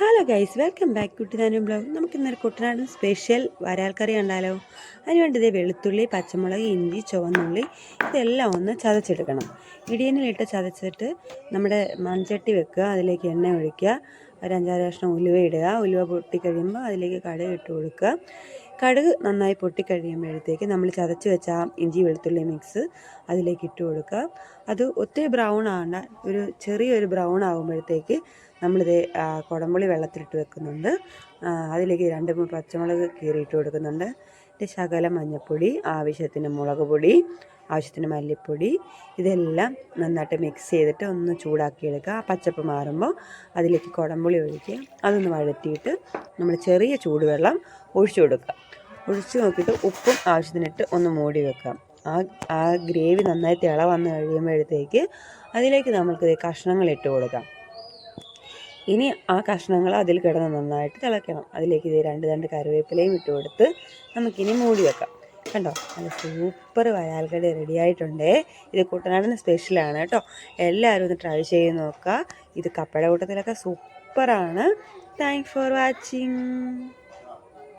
Hello guys welcome back കുട്ടിനാനും blog നമുക്ക് ഇന്നൊരു കുട്ടനാടൻ സ്പെഷ്യൽ വരാൽക്കറി ഉണ്ടാലോ അതിനുവേണ്ടി ഇതേ വെളുത്തുള്ളി പച്ചമുളക് ഇഞ്ചി ചുവന്നുള്ളി ഇതെല്ലാം ഒന്ന് ചതച്ചെടുക്കണം. ഇടിയനിലിട്ട് ചതച്ചിട്ട് നമ്മുടെ മൺചട്ടി വെക്കുക അതിലേക്ക് എണ്ണ ഒഴിക്കുക ഒരു അഞ്ചാറ് കഷ്ണം ഉലുവ ഇടുക. ഉലുവ പൊട്ടിക്കഴിയുമ്പോൾ അതിലേക്ക് കടുക് ഇട്ട് കൊടുക്കുക. കടുക് നന്നായി പൊട്ടിക്കഴിയുമ്പോഴത്തേക്ക് നമ്മൾ ചതച്ച് വെച്ച ആ ഇഞ്ചി വെളുത്തുള്ളി മിക്സ് അതിലേക്ക് ഇട്ട് കൊടുക്കുക. അത് ഒത്തിരി ബ്രൗൺ ആകണ്ട ഒരു ചെറിയൊരു ബ്രൗൺ ആകുമ്പോഴത്തേക്ക് നമ്മളിത് കുടംപുളി വെള്ളത്തിലിട്ട് വെക്കുന്നുണ്ട്. അതിലേക്ക് രണ്ട് മൂന്ന് പച്ചമുളക് കീറിയിട്ട് കൊടുക്കുന്നുണ്ട്. പിന്നെ ശകല മഞ്ഞൾപ്പൊടി ആവശ്യത്തിന് മുളക് പൊടി ആവശ്യത്തിന് മല്ലിപ്പൊടി ഇതെല്ലാം നന്നായിട്ട് മിക്സ് ചെയ്തിട്ട് ഒന്ന് ചൂടാക്കിയെടുക്കുക. ആ പച്ചപ്പ് മാറുമ്പോൾ അതിലേക്ക് കുടംപുളി ഒഴിക്കുക. അതൊന്ന് വഴറ്റിയിട്ട് നമ്മൾ ചെറിയ ചൂടുവെള്ളം ഒഴിച്ചു കൊടുക്കുക. ഒഴിച്ച് നോക്കിയിട്ട് ഉപ്പും ആവശ്യത്തിനിട്ട് ഒന്ന് മൂടി വെക്കാം. ആ ആ ഗ്രേവി നന്നായി തിള വന്ന് കഴിയുമ്പോഴത്തേക്ക് അതിലേക്ക് നമ്മൾക്ക് ദേ കഷ്ണങ്ങൾ ഇട്ട് കൊടുക്കാം. ഇനി ആ കഷ്ണങ്ങൾ അതിൽ കിടന്ന് നന്നായിട്ട് തിളയ്ക്കണം. അതിലേക്ക് ഇത് രണ്ട് രണ്ട് കറിവേപ്പിലയും ഇട്ട് കൊടുത്ത് നമുക്കിനി മൂടി വെക്കാം. കണ്ടോ? നല്ല സൂപ്പർ വരാൽക്കടി റെഡി ആയിട്ടുണ്ടേ. ഇത് കുട്ടനാടിന് സ്പെഷ്യലാണ് കേട്ടോ. എല്ലാവരും ഒന്ന് ട്രൈ ചെയ്ത് നോക്കുക. ഇത് കപ്പയുടെ കൂട്ടത്തിലൊക്കെ സൂപ്പറാണ് താങ്ക്സ് ഫോർ വാച്ചിങ്